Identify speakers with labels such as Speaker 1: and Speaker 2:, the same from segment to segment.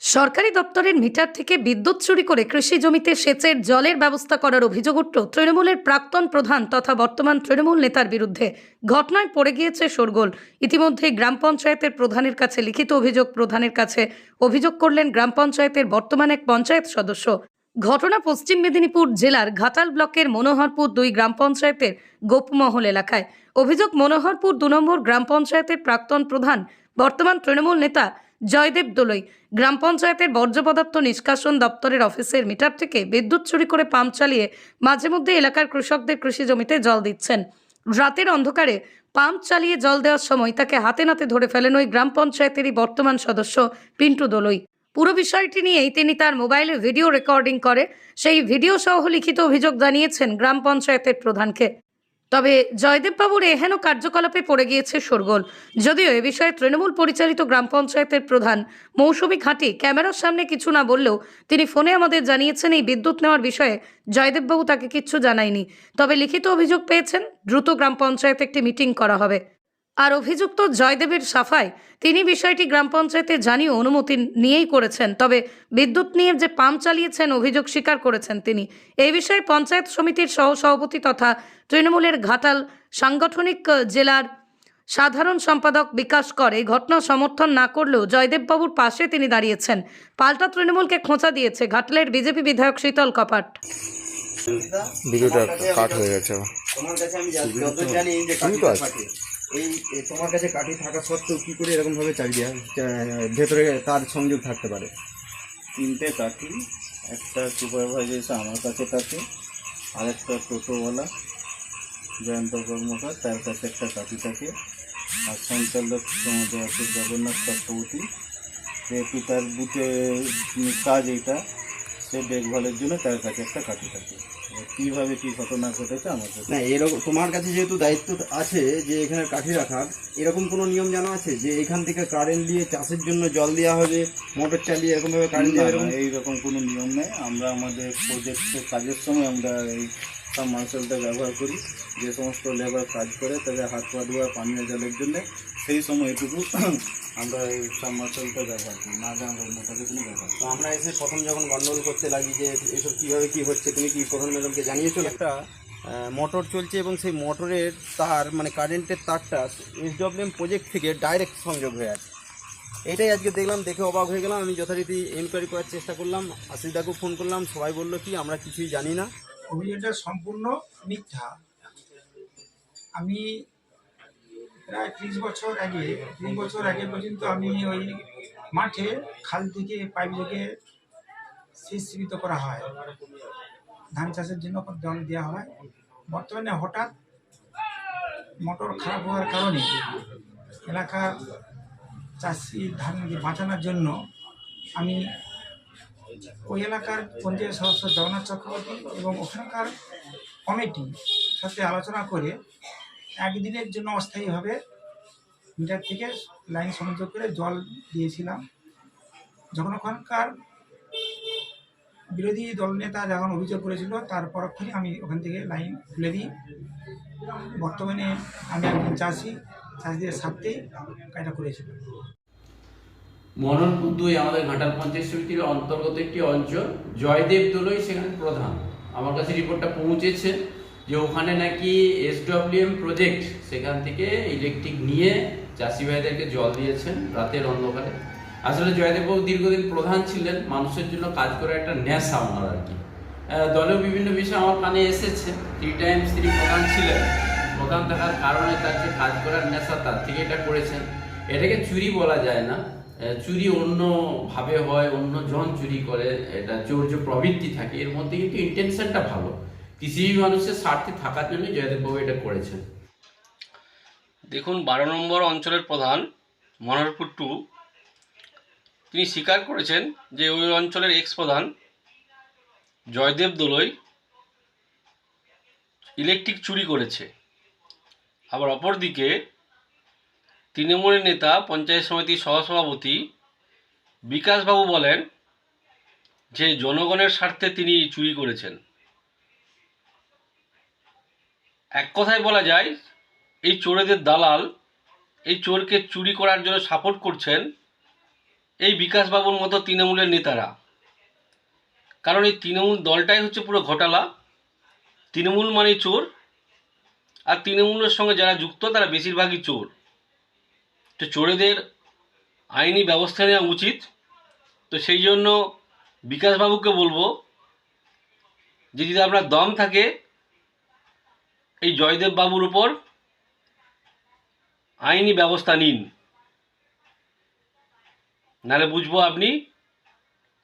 Speaker 1: সরকারি দপ্তরের মিটার থেকে বিদ্যুৎ চুরি করে কৃষি জমিতে সেচের জলের ব্যবস্থা করার অভিযোগ উঠল তৃণমূলের প্রাক্তন প্রধান তথা বর্তমান তৃণমূল নেতার বিরুদ্ধে। ঘটনায় পড়ে গিয়েছে শোরগোল। ইতিমধ্যে গ্রাম পঞ্চায়েতের প্রধানের কাছে লিখিত অভিযোগ প্রধানের কাছে। অভিযোগ করলেন গ্রাম পঞ্চায়েতের বর্তমান এক পঞ্চায়েত সদস্য। ঘটনা পশ্চিম মেদিনীপুর জেলার ঘাটাল ব্লকের মনোহরপুর দুই গ্রাম পঞ্চায়েতের গোপমহল এলাকায়। অভিযোগ, মনোহরপুর দু নম্বর গ্রাম পঞ্চায়েতের প্রাক্তন প্রধান, বর্তমান তৃণমূল নেতা জয়দেব দোলই, গ্রাম পঞ্চায়েতের বর্জ্য পদার্থ নিষ্কাশন দপ্তরের অফিসের মিটার থেকে বিদ্যুৎ চুরি করে পাম্প চালিয়ে মাঝে মধ্যে এলাকার কৃষকদের কৃষি জমিতে জল দিচ্ছেন। রাতের অন্ধকারে পাম্প চালিয়ে জল দেওয়ার সময় তাকে হাতে নাতে ধরে ফেলেন ওই গ্রাম পঞ্চায়েতেরই বর্তমান সদস্য পিন্টু দোলই। পুরো বিষয়টি নিয়েই তিনি তার মোবাইলে ভিডিও রেকর্ডিং করে। সেই ভিডিও সহ লিখিত অভিযোগ জানিয়েছেন গ্রাম পঞ্চায়েতের প্রধানকে। তবে জয়দেববাবুর এহেন কার্যকলাপে পড়ে গিয়েছে শোরগোল। যদিও এ বিষয়ে তৃণমূল পরিচালিত গ্রাম পঞ্চায়েতের প্রধান মৌসুমি খাঁটি ক্যামেরার সামনে কিছু না বললেও তিনি ফোনে আমাদের জানিয়েছেন এই বিদ্যুৎ নেওয়ার বিষয়ে। জয়দেববাবু তাকে কিচ্ছু জানায়নি। তবে লিখিত অভিযোগ পেয়েছেন, দ্রুত গ্রাম পঞ্চায়েতে একটি মিটিং করা হবে। আর অভিযুক্ত জয়দেবের সাফায় তিনি বিষয়টি গ্রাম পঞ্চায়েতে জানিয়ে অনুমতি নিয়েই করেছেন। তবে বিদ্যুৎ নিয়ে যে পাম্প চালিয়েছেন অভিযোগ স্বীকার করেছেন তিনি। এই বিষয়ে পঞ্চায়েত সমিতির সহ সভাপতি তথা তৃণমূলের ঘাটাল সাংগঠনিক জেলার সাধারণ সম্পাদক বিকাশ কর এই ঘটনা সমর্থন না করলেও জয়দেববাবুর পাশে তিনি দাঁড়িয়েছেন। পাল্টা তৃণমূলকে খোঁচা দিয়েছে ঘাটালের বিজেপি বিধায়ক শীতল কপাট।
Speaker 2: ভিডিওটা কাট হয়ে গেছে।
Speaker 3: তোমার কাছে আমি যা- যতদূর জানি যে
Speaker 2: তুমি তো আছো।
Speaker 3: কাঠি। এই তোমার কাছে কাঠি থাকা সত্ত্বেও কি করে এরকম ভাবে চালিয়ে ভেতরে তার সংযোগ থাকতে পারে।
Speaker 4: তিনটে কাঠি একটা সুপারভাইজার এসে আমার কাছে থাকে আরেকটা টোটোওয়ালা জয়ন্ত কর্মকার তার কাছে একটা কাঠি থাকে। আর সঞ্চালক তোমাদের আছে জগন্নাথ চক্রবর্তী। যেহেতু তার উম, কাজ এইটা সে দেখভালের জন্য তার কাছে একটা কাঠি থাকে। কীভাবে কী ঘটনা ঘটেছে আমার
Speaker 3: না এরকম তোমার কাছে যেহেতু দায়িত্ব আছে যে এখানে কাঠি রাখার এরকম কোনো নিয়ম জানা আছে যে এখান থেকে কারেন্ট দিয়ে চাষের জন্য জল দেওয়া হবে মোটর চালিয়ে এরকম ভাবে কারেন্ট দেওয়া এরকম
Speaker 4: এইরকম কোনো নিয়ম নেই। আমরা আমাদের প্রজেক্টের কাজের সময় আমরা এই সাব মার্শালটা ব্যবহার করি। যে সমস্ত লেবার কাজ করে তাদের হাত পা ধোয়া পানীয় জলের জন্য সেই সময় এটুকু আমরা এই সাব মার্শালটা ব্যবহার করি না যে আমরা অন্য কাজে কোনো ব্যবহার
Speaker 3: তো আমরা এসে প্রথম যখন গন্ডগোল করতে লাগি যে এসব কীভাবে কী হচ্ছে তুমি কি প্রধান ম্যাডামকে জানিয়েছো? একটা মোটর চলছে এবং সেই মোটরের তার মানে কারেন্টের তারটা এসডব্লিউএম প্রজেক্ট থেকে ডাইরেক্ট সংযোগ হয়ে আছে। এটাই আজকে দেখলাম দেখে অবাক হয়ে গেলাম। আমি যথারীতি এনকোয়ারি করার চেষ্টা করলাম আশিসদাকেও ফোন করলাম সবাই বলল কি আমরা কিছুই জানি না।
Speaker 5: অভিযোগটা সম্পূর্ণ মিথ্যা। আমি প্রায় ত্রিশ বছর আগে, তিন বছর আগে পর্যন্ত আমি ওই মাঠে খাল থেকে পাইপ থেকে সেচ সীমিত করা হয়। ধান চাষের জন্য জল দেওয়া হয়। বর্তমানে হঠাৎ মোটর খারাপ হওয়ার কারণে এলাকার চাষি ধান বাঁচানোর জন্য আমি ওই এলাকার পঞ্চায়েত সদস্য জগন্নাথ চক্রবর্তী এবং ওখানকার কমিটি সাথে আলোচনা করে একদিনের জন্য অস্থায়ীভাবে মিটার থেকে লাইন সংযোগ করে জল দিয়েছিলাম। যখন ওখানকার বিরোধী দলনেতা যখন অভিযোগ করেছিল, তার পরক্ষণে আমি ওখান থেকে লাইন খুলে দিই। বর্তমানে আমি একজন চাষি, চাষিদের স্বার্থে কাজটা করেছিলাম
Speaker 6: মনোনপুর দুই আমাদের ঘাটাল পঞ্চায়েত সমিতির অন্তর্গত একটি অঞ্চল, জয়দেব দোলই সেখানে প্রধান। আমার কাছে রিপোর্টটা পৌঁছেছে। যে ওখানে নাকি এসডব্লিউএম প্রজেক্ট সেখান থেকে ইলেকট্রিক নিয়ে চাষি ভাইদেরকে জল দিয়েছেন রাতের অন্ধকারে। আসলে জয়দেববাবু দীর্ঘদিন প্রধান ছিলেন, মানুষের জন্য কাজ করে একটা নেশা ওনার আর কি। দলেও বিভিন্ন বিষয় আমার কানে এসেছে থ্রি টাইমস তিনি প্রধান ছিলেন। প্রধান থাকার কারণে তার যে কাজ করার নেশা, তার থেকে এটা করেছেন। এটাকে চুরি বলা যায় না। চুরি অন্য ভাবে হয় অন্য জন চুরি করে, এটা চৌর্য প্রবৃত্তি থাকে, এর মধ্যে কিন্তু ইন্টেনশনটা ভালো। কৃষিজীবী মানুষের স্বার্থে থাকার জন্য জয়দেববাবু এটা করেছেন।
Speaker 7: দেখুন, বারো নম্বর অঞ্চলের প্রধান মনোহরপুর টু, তিনি স্বীকার করেছেন যে ওই অঞ্চলের এক্স প্রধান জয়দেব দোলই ইলেকট্রিক চুরি করেছে। আবার অপরদিকে তৃণমূলের নেতা, পঞ্চায়েত সমিতির সহসভাপতি বিকাশবাবু বলেন যে জনগণের স্বার্থে তিনি চুরি করেছেন। এক কথায় বলা যায়, এই চোরেদের দালাল, এই চোরকে চুরি করার জন্য সাপোর্ট করছেন এই বিকাশবাবুর মতো তৃণমূলের নেতারা। কারণ এই তৃণমূল দলটাই হচ্ছে পুরো ঘটালা। তৃণমূল মানে চোর, আর তৃণমূলের সঙ্গে যারা যুক্ত, তারা বেশিরভাগই চোর। তো চোরেদের আইনি ব্যবস্থা নেওয়া উচিত। তো সেই জন্য বিকাশবাবুকে বলব যে যদি আপনার দম থাকে এই জয়দেব বাবুর উপর আইনি ব্যবস্থা নিন। নাহলে বুঝব আপনি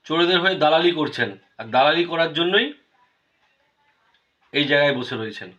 Speaker 7: চোরেদের হয়ে দালালি করছেন। আর দালালি করার জন্যই এই জায়গায় বসে রয়েছেন।